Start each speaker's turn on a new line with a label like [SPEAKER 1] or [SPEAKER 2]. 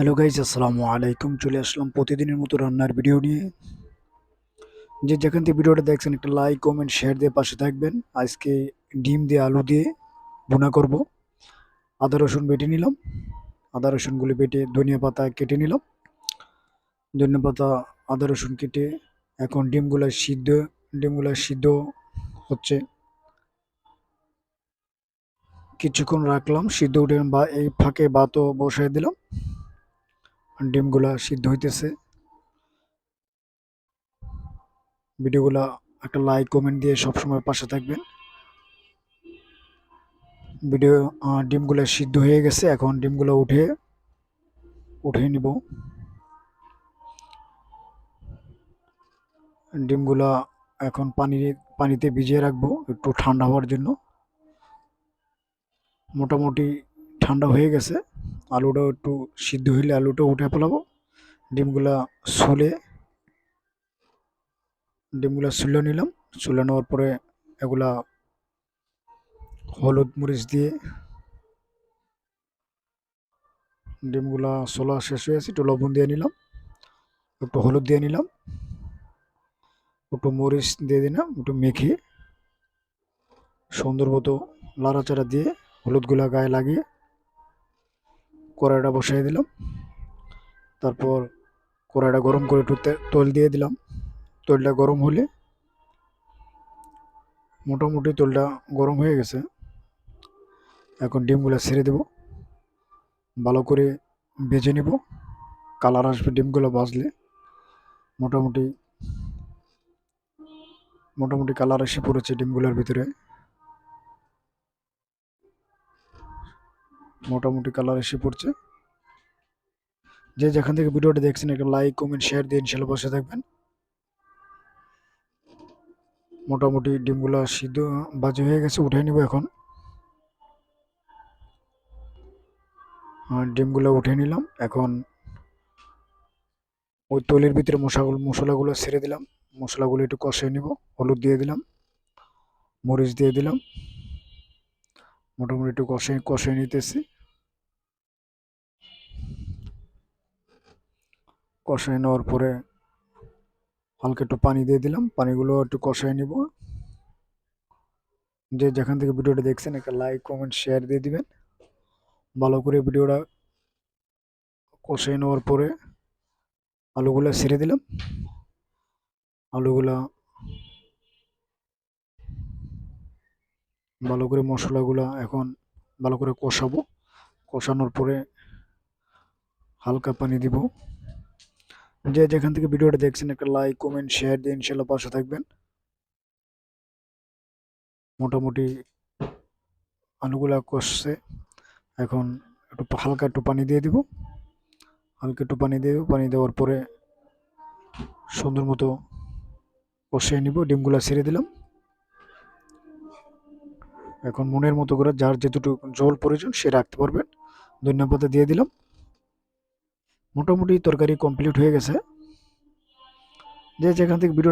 [SPEAKER 1] Hello guys আসসালামু আলাইকুম। চলে আসলাম প্রতিদিনের মতো রান্নার ভিডিও নিয়ে। যে যেখান থেকে ভিডিওটা দেখছেন, একটা লাইক কমেন্ট শেয়ার দিয়ে পাশে থাকবেন। আজকে ডিম দিয়ে আলু দিয়ে ভুনা করব। আদা, রসুন বেটে নিলাম। আদা, রসুনগুলি বেটে ধনিয়া পাতা কেটে নিলাম। ধনিয়া পাতা, আদা, রসুন কেটে এখন ডিমগুলো সিদ্ধ ডিমগুলো সিদ্ধ হচ্ছে। কিছুক্ষণ রাখলাম, সিদ্ধ উঠে বা এই ফাঁকে ভাতও বসাই দিলাম। ডিমগুলা সিদ্ধ হইতেছে। ভিডিওগুলা একটা লাইক কমেন্ট দিয়ে সবসময় পাশে থাকবেন। ভিডিও ডিমগুলো সিদ্ধ হয়ে গেছে, এখন ডিমগুলো উঠে উঠে নিব। ডিমগুলা এখন পানি, পানিতে ভিজিয়ে রাখব, একটু ঠান্ডা হওয়ার জন্য। মোটামুটি ঠান্ডা হয়ে গেছে। আলুটাও একটু সিদ্ধ হইলে আলুটা উঠে ফেলাবো ডিমগুলা ছুলে ডিমগুলা ছুলে নিলাম। ছুলে নেওয়ার পরে এগুলা হলুদ মরিচ দিয়ে ডিমগুলা ছোলা শেষ হয়ে গেছে, একটু লবণ দিয়ে নিলাম। একটু হলুদ দিয়ে নিলাম। একটু মরিচ দিয়ে দিলাম, একটু মেখে সুন্দর মতো লাড়াচাড়া দিয়ে হলুদগুলা গায়ে লাগিয়ে কড়াইটা বসাই দিলাম। তারপর কড়াইটা গরম করে একটু তেল দিয়ে দিলাম। তেলটা গরম হলে মোটামুটি তেলটা গরম হয়ে গেছে। এখন ডিমগুলো ছেড়ে দেব। ভালো করে ভেজে নিব। কালার আসবে ডিমগুলো বাজলে মোটামুটি মোটামুটি কালার এসে পড়েছে ডিমগুলোর ভিতরে। মোটামুটি কালার এসে পড়ছে। যে যেখান থেকে ভিডিওটা দেখছেন, একটা লাইক কমেন্ট শেয়ার দিয়ে ইনশাল্লাহ বসে থাকবেন। মোটামুটি ডিমগুলো সিদ্ধ বাজে হয়ে গেছে উঠে নিব এখন। ডিমগুলো উঠে নিলাম। এখন ওই তৈলের ভিতরে মশলাগুলো মশলাগুলো ছেড়ে দিলাম। মশলাগুলো একটু কষিয়ে নিব। হলুদ দিয়ে দিলাম। মরিচ দিয়ে দিলাম। মোটামুটি একটু কষিয়ে কষিয়ে নিতেছি। কষিয়ে নেওয়ার পরে হালকা একটু পানি দিয়ে দিলাম, পানিগুলো একটু কষিয়ে নিব। যে যেখান থেকে ভিডিওটা দেখছেন, একটা লাইক কমেন্ট শেয়ার দিয়ে দিবেন। ভালো করে ভিডিওটা কষিয়ে নেওয়ার পরে আলুগুলা ছেড়ে দিলাম। আলুগুলা ভালো করে মশলাগুলা এখন ভালো করে কষাবো। কষানোর পরে হালকা পানি দিব। যে যেখান থেকে ভিডিওটা দেখছেন, একটা লাইক কমেন্ট শেয়ার দিয়ে ইনশাল্লাহ পাশে থাকবেন। মোটামুটি আলুগুলা কষছে। এখন একটু হালকা একটু পানি দিয়ে দিব। হালকা একটু পানি দিয়ে দেবো। পানি দেওয়ার পরে সুন্দর মতো কষিয়ে নিব। ডিমগুলা ছেড়ে দিলাম। এখন মনের মতো করে যার যেটুকু জল প্রয়োজন সে রাখতে পারবেন ধন্যবাদে দিয়ে দিলাম। মোটামুটি তরকারি কমপ্লিট হয়ে গেছে। যে যেখান থেকে ভিডিও